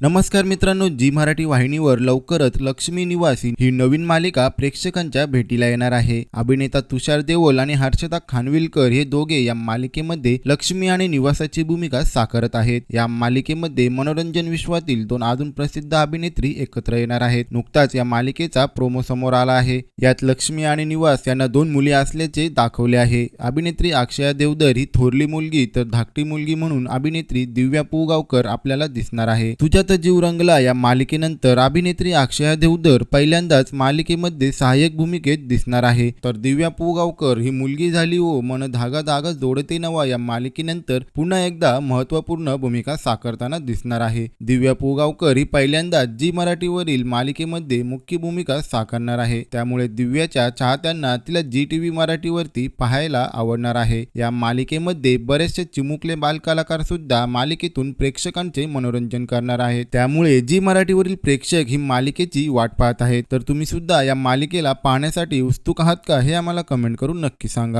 नमस्कार मित्रांनो जी मराठी वाहिनीवर लवकरच लक्ष्मी निवासी ही नवीन मालिका प्रेक्षकांच्या भेटीला येणार आहे. अभिनेता तुषार देओल आणि हर्षदा खानविलकर हे दोघे या मालिकेमध्ये लक्ष्मी आणि निवासाची भूमिका साकारत आहेत. या मालिकेमध्ये मनोरंजन विश्वातील दोन अजून प्रसिद्ध अभिनेत्री एकत्र येणार आहेत. नुकताच या मालिकेचा प्रोमो समोर आला आहे. यात लक्ष्मी आणि निवास यांना दोन मुली असल्याचे दाखवले आहे. अभिनेत्री अक्षया देवधर ही थोरली मुलगी तर धाकटी मुलगी म्हणून अभिनेत्री दिव्या पुगावकर आपल्याला दिसणार आहे. तुझ्यात जीव रंगला या मालिकेनंतर अभिनेत्री अक्षया देवधर पहिल्यांदाच मालिकेमध्ये सहाय्यक भूमिकेत दिसणार आहे. तर दिव्या पुगावकर ही मुलगी झाली व मन धागा धागा जोडते नवा या मालिकेनंतर पुन्हा एकदा महत्त्वपूर्ण भूमिका साकारताना दिसणार आहे. दिव्या पुगावकर ही पहिल्यांदाच जी मराठीवरील मालिकेमध्ये मुख्य भूमिका साकारणार आहे. त्यामुळे दिव्याच्या चाहत्यांना तिला जी टीव्ही मराठीवरती पाहायला आवडणार आहे. या मालिकेमध्ये बरेचसे चिमुकले बालकलाकार सुद्धा मालिकेतून प्रेक्षकांचे मनोरंजन करणार आहे. आहे. त्यामुळे जी मराठीवरील प्रेक्षक ही मालिकेची वाट पाहत आहेत तर तुम्ही सुद्धा या मालिकेला पाहण्यासाठी उत्सुक आहात का हे आम्हाला कमेंट करून नक्की सांगा.